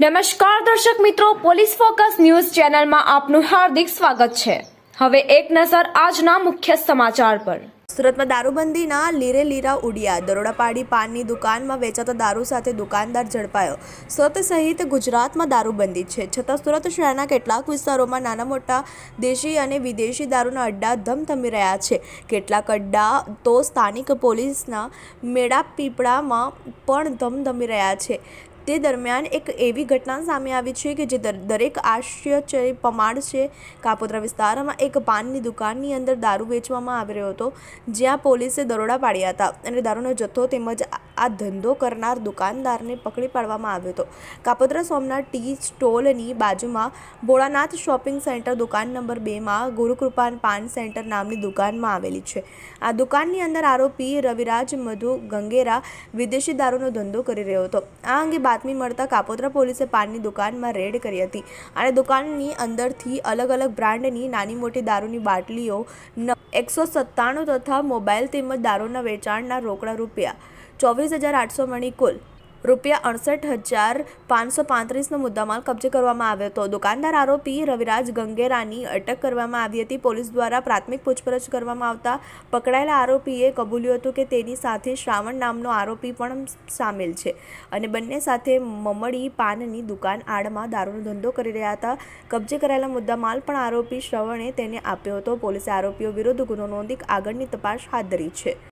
નમસ્કાર દર્શક મિત્રો, પોલીસ ફોકસ ન્યૂઝ ચેનલમાં આપનું હાર્દિક સ્વાગત છે. હવે એક નજર આજના મુખ્ય સમાચાર પર. સુરતમાં દારૂબંધીના લીરે લીરા ઉડ્યા દરોડા પાડી પાનની દુકાનમાં વેચાતા દારૂ સાથે દુકાનદાર ઝડપાયો. સુરત સહિત ગુજરાતમાં દારૂબંધી છે. છતાં સુરત શહેરના કેટલાક વિસ્તારોમાં નાના મોટા દેશી અને વિદેશી દારૂના અડ્ડા ધમધમી રહ્યા છે. કેટલાક અડ્ડા તો સ્થાનિક પોલીસના મેળા પીપળામાં પણ ધમધમી રહ્યા છે. તે દરમિયાન એક એવી ઘટના સામે આવી છે કે જે દર- દરેક આશ્ચર્ય પમાડ છે, કાપોદ્રા વિસ્તારમાં એક પાનની દુકાનની અંદર દારૂ વેચવામાં આવી રહ્યો હતો, જ્યાં પોલીસે દરોડા પાડ્યા હતા. અને દારૂનો જથ્થો તેમજ આ- ધંધો કરનાર દુકાનદારને પકડી પાડવામાં આવ્યો હતો. કાપોદ્રા સોમનાથ ટી સ્ટોલની બાજુમાં ભોળાનાથ શોપિંગ સેન્ટર દુકાન નંબર બેમાં ગુરુકૃપાન પાન સેન્ટર નામની દુકાનમાં આવેલી છે. આ દુકાનની અંદર આરોપી રવિરાજ મધુ ગંગેરા વિદેશી દારૂનો ધંધો કરી રહ્યો હતો. આ અંગે બાતમી મળતા કાપોદ્રા પોલીસે પાનની દુકાનમાં રેડ કરી હતી અને દુકાનની અંદરથી અલગ અલગ બ્રાન્ડની નાની મોટી દારૂની બાટલીઓ એકસો સત્તાણું તથા મોબાઈલ તેમજ દારૂના વેચાણના રોકડા રૂપિયા ચોવીસ હજાર આઠસો મણી કુલ. રૂપિયા અડસઠ હજાર પાંચસો પાંત્રીસનો મુદ્દામાલ કબજે કરવામાં આવ્યો હતો. દુકાનદાર આરોપી રવિરાજ ગંગેરાની અટક કરવામાં આવી હતી. પોલીસ દ્વારા પ્રાથમિક પૂછપરછ કરવામાં આવતા પકડાયેલા આરોપીએ કબૂલ્યું હતું કે તેની સાથે શ્રાવણ નામનો આરોપી પણ સામેલ છે અને બંને સાથે મમડી પાનની દુકાન આડમાં દારૂનો ધંધો કરી રહ્યા હતા. કબજે કરાયેલા મુદ્દામાલ પણ આરોપી શ્રવણે તેને આપ્યો હતો. પોલીસે આરોપીઓ વિરુદ્ધ ગુનો નોંધી આગળની તપાસ હાથ ધરી છે.